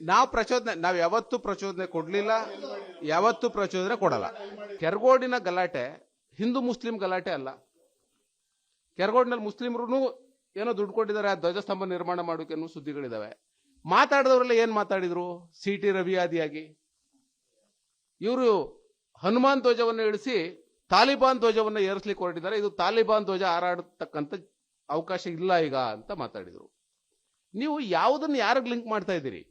ನಾವು ಪ್ರಚೋದನೆ, ನಾವು ಯಾವತ್ತೂ ಪ್ರಚೋದನೆ ಕೊಡಲಿಲ್ಲ, ಯಾವತ್ತೂ ಪ್ರಚೋದನೆ ಕೊಡಲ್ಲ. ಕೆರಗೋಡಿನ ಗಲಾಟೆ ಹಿಂದೂ ಮುಸ್ಲಿಂ ಗಲಾಟೆ ಅಲ್ಲ. ಕೆರಗೋಡಿನಲ್ಲಿ ಮುಸ್ಲಿಮರು ಏನೋ ದುಡ್ಡು ಕೊಟ್ಟಿದ್ದಾರೆ, ಆ ಧ್ವಜಸ್ತಂಭ ನಿರ್ಮಾಣ ಮಾಡೋಕೆ ಅನ್ನೋ ಸುದ್ದಿಗಳಿದಾವೆ. ಮಾತಾಡಿದವರೆಲ್ಲ ಏನ್ ಮಾತಾಡಿದ್ರು? ಸಿ ಟಿ ರವಿ ಆದಿಯಾಗಿ. ಇವರು ಹನುಮಾನ್ ಧ್ವಜವನ್ನು ಇಳಿಸಿ ತಾಲಿಬಾನ್ ಧ್ವಜವನ್ನು ಏರಿಸ್ಲಿಕ್ಕೆ ಹೊರಟಿದ್ದಾರೆ. ಇದು ತಾಲಿಬಾನ್ ಧ್ವಜ ಹಾರಾಡತಕ್ಕಂಥ ಅವಕಾಶ ಇಲ್ಲ ಈಗ ಅಂತ ಮಾತಾಡಿದ್ರು. ನೀವು ಯಾವುದನ್ನು ಯಾರಿಗೆ ಲಿಂಕ್ ಮಾಡ್ತಾ ಇದ್ದೀರಿ?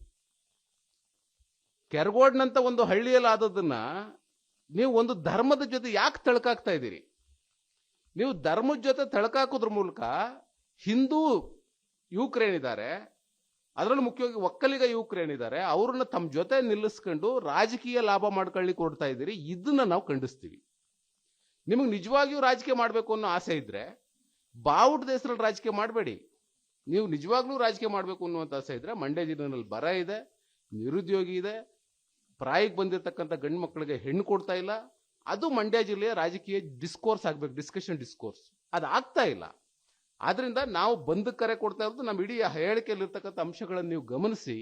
ಕೆರಗೋಡ್ನಂತ ಒಂದು ಹಳ್ಳಿಯಲ್ಲಿ ಆದದನ್ನ ನೀವು ಒಂದು ಧರ್ಮದ ಜೊತೆ ಯಾಕೆ ತಳಕಾಗ್ತಾ ಇದ್ದೀರಿ? ನೀವು ಧರ್ಮದ ಜೊತೆ ತಳಕಾಕೋದ್ರ ಮೂಲಕ ಹಿಂದೂ ಯುವಕರೇನಿದ್ದಾರೆ ಅದರಲ್ಲಿ ಮುಖ್ಯವಾಗಿ ಒಕ್ಕಲಿಗ ಯುವಕರೇನಿದ್ದಾರೆ ಅವ್ರನ್ನ ತಮ್ಮ ಜೊತೆ ನಿಲ್ಲಿಸ್ಕೊಂಡು ರಾಜಕೀಯ ಲಾಭ ಮಾಡ್ಕೊಳ್ಳಿ ಕೊಡ್ತಾ ಇದ್ದೀರಿ ಇದನ್ನ ನಾವು ಖಂಡಿಸ್ತೀವಿ. ನಿಮಗೆ ನಿಜವಾಗಿಯೂ ರಾಜಕೀಯ ಮಾಡಬೇಕು ಅನ್ನೋ ಆಸೆ ಇದ್ರೆ ಬಾವುಟದ ಹೆಸರಲ್ಲಿ ರಾಜಕೀಯ ಮಾಡಬೇಡಿ. ನೀವು ನಿಜವಾಗ್ಲೂ ರಾಜಕೀಯ ಮಾಡಬೇಕು ಅನ್ನುವಂಥ ಆಸೆ ಇದ್ರೆ ಮಂಡ್ಯ ಜಿಲ್ಲೆನಲ್ಲಿ ಬರ ಇದೆ, ನಿರುದ್ಯೋಗಿ ಇದೆ ಪ್ರಾಯಕ್ಕೆ ಬಂದಿರತಕ್ಕಂಥ ಗಂಡು ಮಕ್ಕಳಿಗೆ ಹೆಣ್ಣು ಕೊಡ್ತಾ ಇಲ್ಲ. ಅದು ಮಂಡ್ಯ ಜಿಲ್ಲೆಯ ರಾಜಕೀಯ ಡಿಸ್ಕೋರ್ಸ್ ಆಗಬೇಕು ಡಿಸ್ಕಷನ್ ಡಿಸ್ಕೋರ್ಸ್ ಅದು ಆಗ್ತಾ ಇಲ್ಲ. ಆದ್ರಿಂದ ನಾವು ಬಂದ್ ಕರೆ ಕೊಡ್ತಾ ಇರೋದು ನಮ್ಮ ಇಡೀ ಹೇಳಿಕೆಯಲ್ಲಿರ್ತಕ್ಕಂಥ ಅಂಶಗಳನ್ನು ನೀವು ಗಮನಿಸಿ.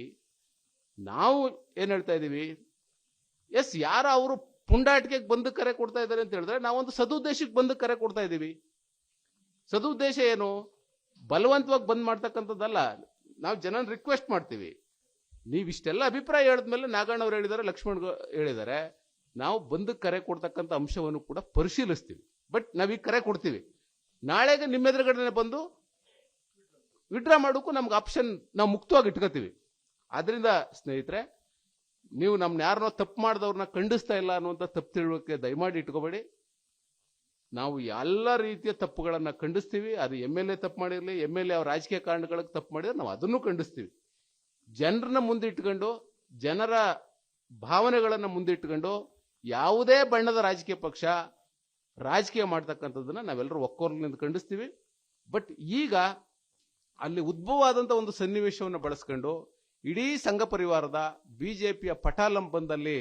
ನಾವು ಏನು ಹೇಳ್ತಾ ಇದ್ದೀವಿ ಎಸ್, ಯಾರ ಅವರು ಪುಂಡಾಟಿಕೆಗೆ ಬಂದು ಕರೆ ಕೊಡ್ತಾ ಇದ್ದಾರೆ ಅಂತ ಹೇಳಿದ್ರೆ ನಾವೊಂದು ಸದುದ್ದೇಶಕ್ಕೆ ಬಂದು ಕರೆ ಕೊಡ್ತಾ ಇದ್ದೀವಿ ಸದುದ್ದೇಶ ಏನು? ಬಲವಂತವಾಗಿ ಬಂದ್ ಮಾಡ್ತಕ್ಕಂಥದ್ದಲ್ಲ. ನಾವು ಜನನ ರಿಕ್ವೆಸ್ಟ್ ಮಾಡ್ತೀವಿ. ನೀವು ಇಷ್ಟೆಲ್ಲ ಅಭಿಪ್ರಾಯ ಹೇಳಿದ್ಮೇಲೆ ನಾಗಣ್ಣ ಅವ್ರು ಹೇಳಿದ್ದಾರೆ ಲಕ್ಷ್ಮಣ್ ಹೇಳಿದ್ದಾರೆ ನಾವು ಬಂದು ಕರೆ ಕೊಡ್ತಕ್ಕಂಥ ಅಂಶವನ್ನು ಕೂಡ ಪರಿಶೀಲಿಸ್ತೀವಿ. ಬಟ್ ನಾವೀಗ ಕರೆ ಕೊಡ್ತೀವಿ. ನಾಳೆಗೆ ನಿಮ್ಮ ಎದುರುಗಡೆ ಬಂದು ವಿಡ್ರಾ ಮಾಡೋಕ್ಕೂ ನಮ್ಗೆ ಆಪ್ಷನ್ ನಾವು ಮುಕ್ತವಾಗಿ ಇಟ್ಕೋತೀವಿ. ಆದ್ರಿಂದ ಸ್ನೇಹಿತರೆ, ನೀವು ನಮ್ಮನ್ನ ಯಾರನ್ನೋ ತಪ್ಪು ಮಾಡಿದವ್ರನ್ನ ಖಂಡಿಸ್ತಾ ಇಲ್ಲ ಅನ್ನುವಂಥ ತಪ್ಪು ತಿಳುವಳಿಕೆ ದಯಮಾಡಿ ಇಟ್ಕೋಬೇಡಿ. ನಾವು ಎಲ್ಲ ರೀತಿಯ ತಪ್ಪುಗಳನ್ನು ಖಂಡಿಸ್ತೀವಿ. ಅದು ಎಂ ಎಲ್ ಎ ತಪ್ಪು ಮಾಡಿರಲಿ ಎಂ ಎಲ್ ಎ ಅವ್ರ ರಾಜಕೀಯ ಕಾರಣಗಳಿಗೆ ತಪ್ಪು ಮಾಡಿದ್ರೆ ನಾವು ಅದನ್ನು ಖಂಡಿಸ್ತೀವಿ. ಜನರನ್ನ ಮುಂದಿಟ್ಕೊಂಡು, ಜನರ ಭಾವನೆಗಳನ್ನ ಮುಂದಿಟ್ಕೊಂಡು ಯಾವುದೇ ಬಣ್ಣದ ರಾಜಕೀಯ ಪಕ್ಷ ರಾಜಕೀಯ ಮಾಡ್ತಕ್ಕಂಥದ್ದನ್ನ ನಾವೆಲ್ಲರೂ ಒಕ್ಕೋರ್ಲಿನಿಂದ ಖಂಡಿಸ್ತೀವಿ. ಬಟ್ ಈಗ ಅಲ್ಲಿ ಉದ್ಭವ ಆದಂತ ಒಂದು ಸನ್ನಿವೇಶವನ್ನು ಬಳಸ್ಕೊಂಡು ಇಡೀ ಸಂಘ ಪರಿವಾರದ ಬಿಜೆಪಿಯ ಪಟಾಲಂ ಬಂದಲ್ಲಿ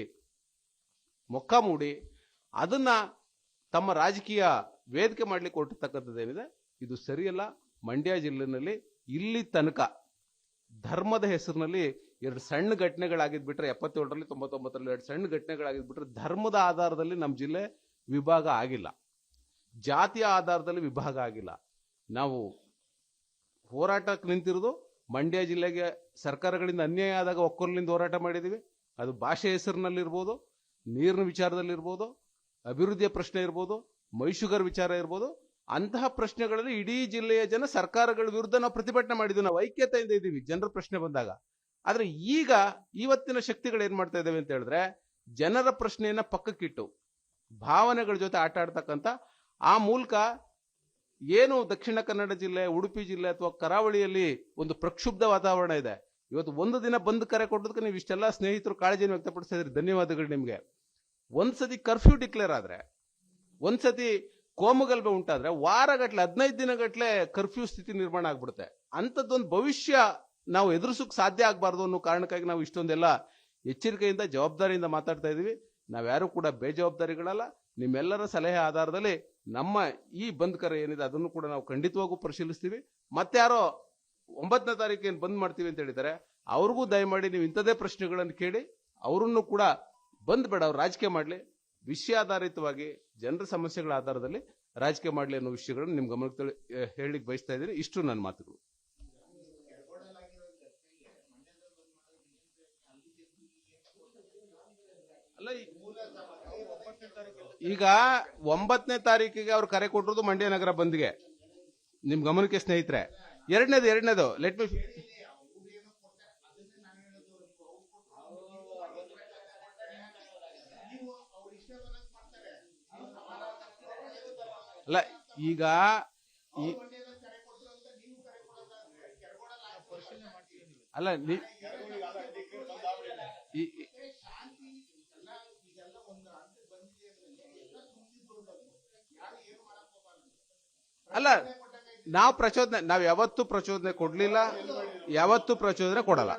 ಮೊಕ್ಕ ಮೂಡಿ ಅದನ್ನ ತಮ್ಮ ರಾಜಕೀಯ ವೇದಿಕೆ ಮಾಡ್ಲಿಕ್ಕೆ ಹೊರಟಿರ್ತಕ್ಕಂಥದ್ದೇನಿದೆ, ಇದು ಸರಿಯಲ್ಲ. ಮಂಡ್ಯ ಜಿಲ್ಲೆನಲ್ಲಿ ಇಲ್ಲಿ ತನಕ ಧರ್ಮದ ಹೆಸರಿನಲ್ಲಿ ಎರಡು ಸಣ್ಣ ಘಟನೆಗಳಾಗಿದ್ಬಿಟ್ರೆ ಎಪ್ಪತ್ತೇಳರಲ್ಲಿ, ತೊಂಬತ್ತೊಂಬತ್ತರಲ್ಲಿ ಎರಡು ಸಣ್ಣ ಘಟನೆಗಳಾಗಿದ್ಬಿಟ್ರೆ ಧರ್ಮದ ಆಧಾರದಲ್ಲಿ ನಮ್ಮ ಜಿಲ್ಲೆ ವಿಭಾಗ ಆಗಿಲ್ಲ. ಜಾತಿಯ ಆಧಾರದಲ್ಲಿ ವಿಭಾಗ ಆಗಿಲ್ಲ. ನಾವು ಹೋರಾಟಕ್ಕೆ ನಿಂತಿರೋದು ಮಂಡ್ಯ ಜಿಲ್ಲೆಗೆ ಸರ್ಕಾರಗಳಿಂದ ಅನ್ಯಾಯ ಆದಾಗ ಒಕ್ಕೊರ್ಲಿಂದ ಹೋರಾಟ ಮಾಡಿದ್ದೀವಿ. ಅದು ಭಾಷೆ ಹೆಸರಿನಲ್ಲಿರ್ಬೋದು, ನೀರಿನ ವಿಚಾರದಲ್ಲಿರ್ಬೋದು, ಅಭಿವೃದ್ಧಿಯ ಪ್ರಶ್ನೆ ಇರ್ಬೋದು ಮೈಶುಗರ್ ವಿಚಾರ ಇರ್ಬೋದು ಅಂತಹ ಪ್ರಶ್ನೆಗಳಲ್ಲಿ ಇಡೀ ಜಿಲ್ಲೆಯ ಜನ ಸರ್ಕಾರಗಳ ವಿರುದ್ಧ ನಾವು ಪ್ರತಿಭಟನೆ ಮಾಡಿದ್ವಿ. ನಾವು ಐಕ್ಯತೆಯಿಂದ ಇದ್ದೀವಿ. ಜನರ ಪ್ರಶ್ನೆ ಬಂದಾಗ. ಆದ್ರೆ ಈಗ ಇವತ್ತಿನ ಶಕ್ತಿಗಳು ಏನು ಮಾಡ್ತಾ ಇದ್ದಾವೆ ಅಂತ ಹೇಳಿದ್ರೆ, ಜನರ ಪ್ರಶ್ನೆಯನ್ನ ಪಕ್ಕಕ್ಕಿಟ್ಟು, ಭಾವನೆಗಳ ಜೊತೆ ಆಟ ಆಡ್ತಕ್ಕಂಥ, ಆ ಮೂಲಕ ಏನು ದಕ್ಷಿಣ ಕನ್ನಡ ಜಿಲ್ಲೆ, ಉಡುಪಿ ಜಿಲ್ಲೆ ಅಥವಾ ಕರಾವಳಿಯಲ್ಲಿ ಒಂದು ಪ್ರಕ್ಷುಬ್ಧ ವಾತಾವರಣ ಇದೆ. ಇವತ್ತು ಒಂದು ದಿನ ಬಂದ್ ಕರೆ ಕೊಟ್ಟದಕ್ಕೆ ನೀವು ಇಷ್ಟೆಲ್ಲ ಸ್ನೇಹಿತರು ಕಾಳಜಿಯನ್ನು ವ್ಯಕ್ತಪಡಿಸ್ತಾ ಧನ್ಯವಾದಗಳು ನಿಮ್ಗೆ. ಒಂದ್ಸತಿ ಕರ್ಫ್ಯೂ ಡಿಕ್ಲೇರ್ ಆದ್ರೆ, ಒಂದ್ಸತಿ ಕೋಮುಗಲಭೆ ಉಂಟಾದ್ರೆ ವಾರಗಟ್ಲೆ, ಹದಿನೈದು ದಿನಗಟ್ಲೆ ಕರ್ಫ್ಯೂ ಸ್ಥಿತಿ ನಿರ್ಮಾಣ ಆಗ್ಬಿಡುತ್ತೆ. ಅಂಥದ್ದೊಂದು ಭವಿಷ್ಯ ನಾವು ಎದುರಿಸೋಕೆ ಸಾಧ್ಯ ಆಗಬಾರ್ದು ಅನ್ನೋ ಕಾರಣಕ್ಕಾಗಿ ನಾವು ಇಷ್ಟೊಂದೆಲ್ಲ ಎಚ್ಚರಿಕೆಯಿಂದ, ಜವಾಬ್ದಾರಿಯಿಂದ ಮಾತಾಡ್ತಾ ಇದೀವಿ ನಾವ್ಯಾರು ಕೂಡ ಬೇಜವಾಬ್ದಾರಿಗಳಲ್ಲ. ನಿಮ್ಮೆಲ್ಲರ ಸಲಹೆ ಆಧಾರದಲ್ಲಿ ನಮ್ಮ ಈ ಬಂದ್ ಕರೆ ಏನಿದೆ ಅದನ್ನು ಕೂಡ ನಾವು ಖಂಡಿತವಾಗೂ ಪರಿಶೀಲಿಸ್ತೀವಿ. ಮತ್ತಾರೋ ಒಂಬತ್ತನೇ ತಾರೀಕು ಏನು ಬಂದ್ ಮಾಡ್ತೀವಿ ಅಂತ ಹೇಳಿದ್ದಾರೆ, ಅವ್ರಿಗೂ ದಯಮಾಡಿ ನೀವು ಇಂಥದೇ ಪ್ರಶ್ನೆಗಳನ್ನು ಕೇಳಿ, ಅವರನ್ನು ಕೂಡ ಬಂದ್ ಬೇಡ, ಅವ್ರು ರಾಜಕೀಯ ಮಾಡಲಿ. ವಿಷಯಾಧಾರಿತವಾಗಿ ಜನರ ಸಮಸ್ಯೆಗಳ ಆಧಾರದಲ್ಲಿ ರಾಜಕೀಯ ಮಾಡಲಿ ಅನ್ನೋ ವಿಷಯಗಳನ್ನು ನಿಮ್ಮ ಗಮನಕ್ಕೆ ಹೇಳಲಿಕ್ಕೆ ಬಯಸ್ತಾ ಇದ್ದೀನಿ. ಇಷ್ಟು ನನ್ನ ಮಾತುಗಳು. ಅಲ್ಲ ಈಗ ಒಂಬತ್ತನೇ ತಾರೀಕಿಗೆ ಅವ್ರು ಕರೆ ಕೊಟ್ಟಿರೋದು ಮಂಡ್ಯ ನಗರ ಬಂದ್ಗೆ. ನಿಮ್ ಗಮನಕ್ಕೆ ಸ್ನೇಹಿತರೆ, ಎರಡನೇದು ಎರಡನೇದು ಲೆಟ್ ಮಿ ಅಲ್ಲ ಈಗ ಅಲ್ಲ ಅಲ್ಲ ನಾವು ಪ್ರಚೋದನೆ ನಾವ್ ಯಾವತ್ತೂ ಪ್ರಚೋದನೆ ಕೊಡ್ಲಿಲ್ಲ ಯಾವತ್ತೂ ಪ್ರಚೋದನೆ ಕೊಡಲ್ಲ.